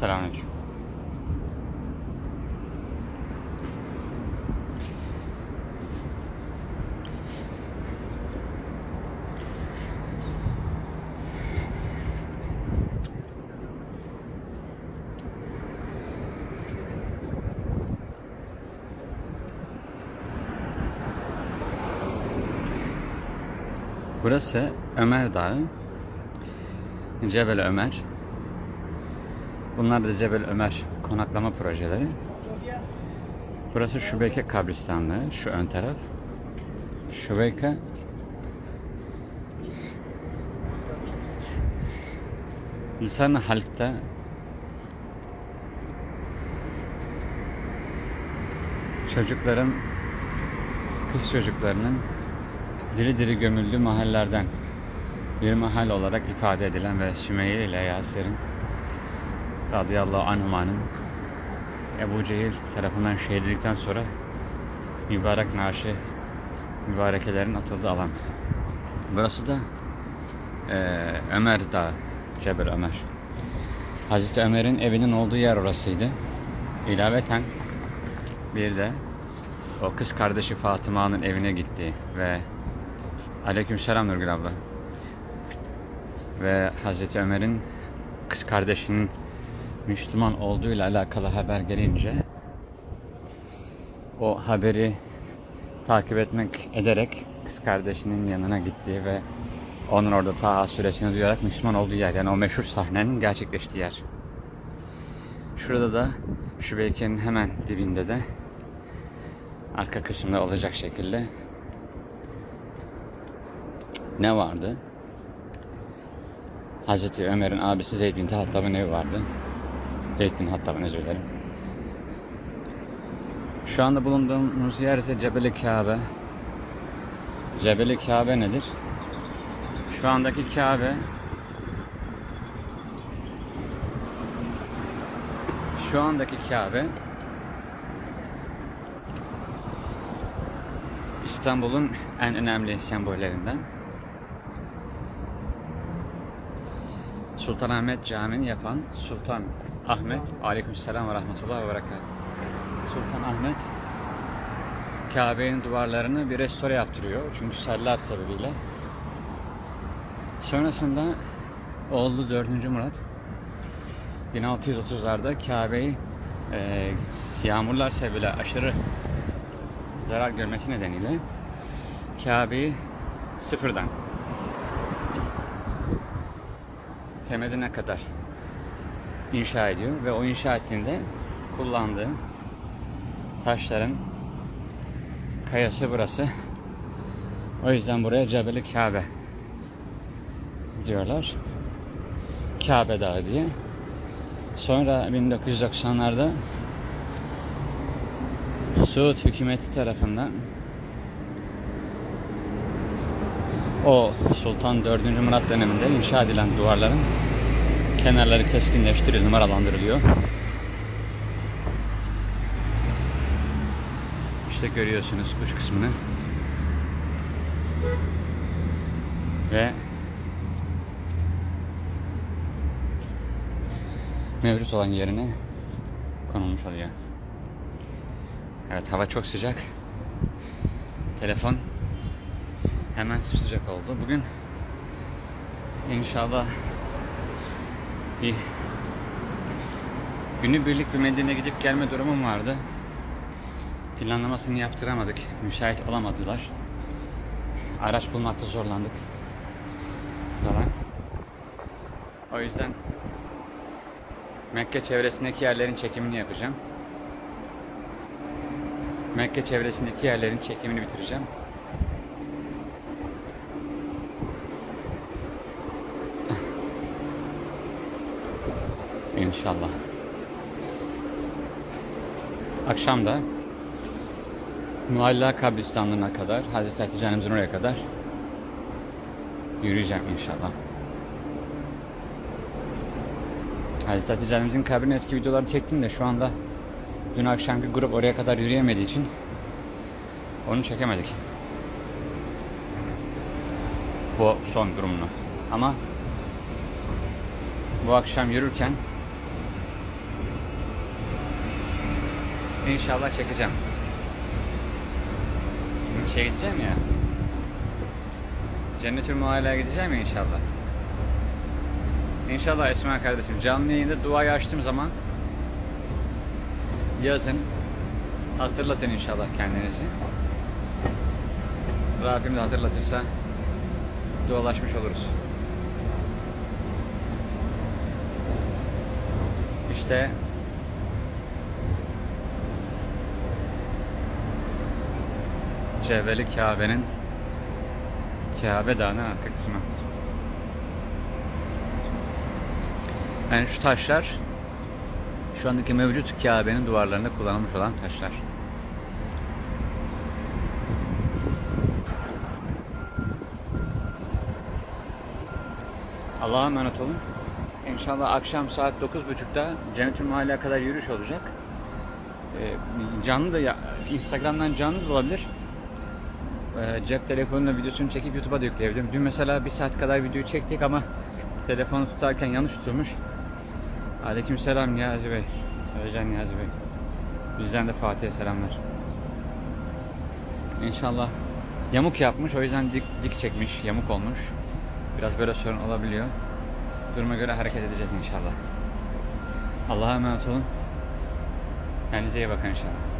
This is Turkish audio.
Selamünaleyküm. Burası Ömer Dağı. Cebel Ömer. Bunlar da Cebel Ömer konaklama projeleri. Burası Şubeyke kabristanlığı, şu ön taraf. Şubeyke Lisan-ı Halk'ta çocukların kız çocuklarının diri diri gömüldüğü mahallerden bir mahal olarak ifade edilen ve Sümeyye ile Yasir'in radıyallahu anhumanın Ebu Cehil tarafından şehirledikten sonra mübarek naaşı mübarekelerin atıldığı alan. Burası da eee, Ömer Dağı, Cebel Ömer. Hazreti Ömer'in evinin olduğu yer orasıydı. İlaveten bir de o kız kardeşi Fatıma'nın evine gitti ve Aleykümselam Nurgül abla. Ve Hazreti Ömer'in kız kardeşinin Müslüman olduğuyla alakalı haber gelince o haberi takip etmek ederek kız kardeşinin yanına gitti ve onun orada Taha suresini duyarak Müslüman olduğu yer yani o meşhur sahnenin gerçekleştiği yer. Şurada da şu beykenin hemen dibinde de arka kısımda olacak şekilde ne vardı? Hazreti Ömer'in abisi Zeyd bin Hattab'ın evi vardı. Zeyd bin Hattab'ın özür dilerim. Şu anda bulunduğumuz yer ise Cebeli Kabe. Cebeli Kabe nedir? Şu andaki Kabe Şu andaki Kabe İstanbul'un en önemli sembollerinden. Sultanahmet Camii'ni yapan Sultan Ahmet Aleykümselam ve Rahmetullah ve Berekatuhu. Sultan Ahmet Kabe'nin duvarlarını bir restore yaptırıyor. Çünkü seller sebebiyle. Sonrasında oğlu 4. Murat 1630'larda Kabe'yi e, yağmurlar sebebiyle aşırı zarar görmesi nedeniyle Kabe'yi sıfırdan temeline kadar inşa ediyor ve o inşa ettiğinde kullandığı taşların kayası burası. O yüzden buraya Cebeli Kabe diyorlar. Kabe Dağı diye. Sonra 1990'larda Suud hükümeti tarafından o Sultan 4. Murat döneminde inşa edilen duvarların kenarları keskinleştiriliyor, numaralandırılıyor. İşte görüyorsunuz uç kısmını. Ve mevcut olan yerine konulmuş oluyor. Evet hava çok sıcak. Telefon hemen sıcak oldu. Bugün inşallah bir günübirlik bir Medine'ye gidip gelme durumum vardı. Planlamasını yaptıramadık. Müsait olamadılar. Araç bulmakta zorlandık. Falan. O yüzden Mekke çevresindeki yerlerin çekimini yapacağım. Mekke çevresindeki yerlerin çekimini bitireceğim. İnşallah. Akşam da Mualla kabristanlığına kadar, Hazreti Hatice oraya kadar yürüyeceğim inşallah. Hazreti Hatice annemizin kabrinin eski videolarını çektim de şu anda dün akşamki grup oraya kadar yürüyemediği için onu çekemedik. Bu son durumunu. Ama bu akşam yürürken İnşallah çekeceğim. Şey gideceğim ya. Cennetül Mualla'ya gideceğim ya inşallah. İnşallah Esma kardeşim canlı yayında duayı açtığım zaman yazın hatırlatın inşallah kendinizi. Rabbim de hatırlatırsa dualaşmış oluruz. İşte Cevveli Kabe'nin Kabe Dağı'nın arka kısmı. Yani şu taşlar şu andaki mevcut Kabe'nin duvarlarında kullanılmış olan taşlar. Allah'a emanet olun. İnşallah akşam saat 9.30'da Cennetül Mahalleye kadar yürüyüş olacak. Ee, canlı da ya, Instagram'dan canlı da olabilir. Ee, cep telefonuyla videosunu çekip YouTube'a da yükleyebilirim. Dün mesela bir saat kadar video çektik ama telefonu tutarken yanlış tutulmuş. Aleykümselam Niyazi Bey. Özcan Niyazi Bey. Bizden de Fatih'e selamlar. İnşallah yamuk yapmış o yüzden dik, dik çekmiş, yamuk olmuş. Biraz böyle sorun olabiliyor. Duruma göre hareket edeceğiz inşallah. Allah'a emanet olun. Kendinize iyi bakın inşallah.